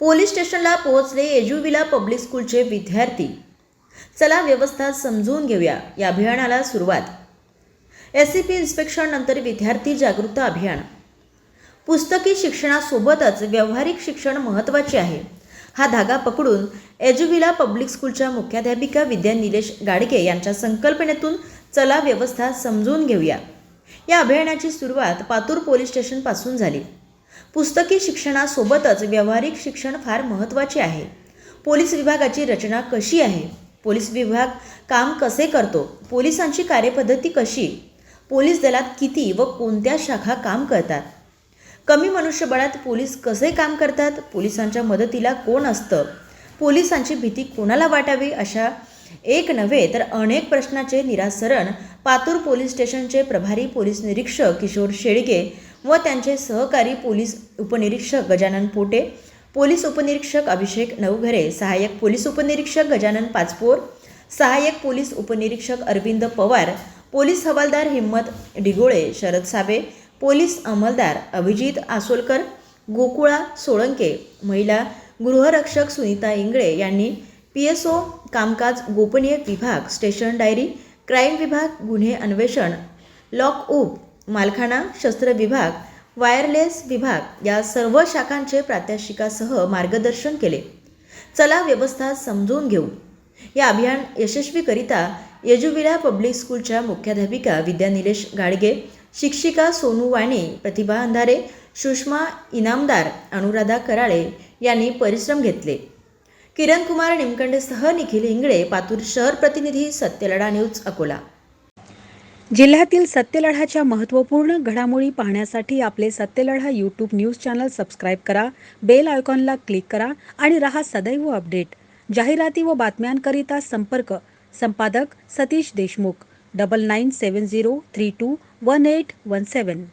Police स्टेशनला पोहोचले एजुविला public स्कूलचे विद्यार्थी. चला व्यवस्था समजून घेऊया या अभियानाला सुरुवात. एस सी पी इन्स्पेक्शन नंतर विद्यार्थी जागरूकता अभियान. पुस्तकी शिक्षणासोबतच व्यावहारिक शिक्षण महत्त्वाचे आहे. हा धागा पकडून एजुविला पब्लिक स्कूलच्या मुख्याध्यापिका विद्या निलेश गाडगे यांच्या संकल्पनेतून चला व्यवस्था समजून घेऊया. या अभियानाची सुरुवात पातूर पोलीस स्टेशनपासून झाली. पुस्तकी शिक्षणासोबतच व्यावहारिक शिक्षण फार महत्त्वाचे आहे. पोलीस विभागाची रचना कशी आहे? पोलीस विभाग काम कसे करतो? पोलिसांची कार्यपद्धती कशी? पोलीस दलात किती व कोणत्या शाखा काम करतात? कमी मनुष्यबळात पोलीस कसे काम करतात? पोलिसांच्या मदतीला कोण असतं? पोलिसांची भीती कोणाला वाटावी? अशा एक नव्हे तर अनेक प्रश्नाचे निरासरण पातूर पोलीस स्टेशनचे प्रभारी पोलीस निरीक्षक किशोर शेळके व त्यांचे सहकारी पोलीस उपनिरीक्षक गजानन पोटे पोलीस उपनिरीक्षक अभिषेक नवघरे सहाय्यक पोलीस उपनिरीक्षक गजानन पाचपोर सहाय्यक पोलीस उपनिरीक्षक अरविंद पवार पोलीस हवालदार हिम्मत डिगोळे शरद साबे पोलीस अंमलदार अभिजित आसोलकर गोकुळा सोळंके महिला गृहरक्षक सुनीता इंगळे यांनी पी एस ओ कामकाज गोपनीय विभाग स्टेशन डायरी क्राईम विभाग गुन्हे अन्वेषण लॉक उप मालखाना शस्त्र विभाग वायरलेस विभाग या सर्व शाखांचे प्रात्यक्षिकासह मार्गदर्शन केले. चला व्यवस्था समजून घेऊ. या अभियान यशस्वीकरिता येजुविला पब्लिक स्कूलच्या मुख्याध्यापिका विद्या निलेश गाडगे शिक्षिका सोनू वाणी प्रतिभा अंधारे सुषमा इनामदार अनुराधा कराळे यांनी परिश्रम घेतले. किरण कुमार निमकंडेसह निखिल इंगळे पातूर शहर प्रतिनिधी सत्यलढा न्यूज अकोला. जिल्ह्यातील सत्यलढाच्या महत्त्वपूर्ण घडामोडी पाहण्यासाठी आपले Satyaladha YouTube news channel subscribe करा बेल आयकॉनला क्लिक करा आणि रहा सदैव अपडेट. जाहिराती व बातम्यांकरिता संपर्क संपादक Satish Deshmukh double nine seven zero three two one eight one seven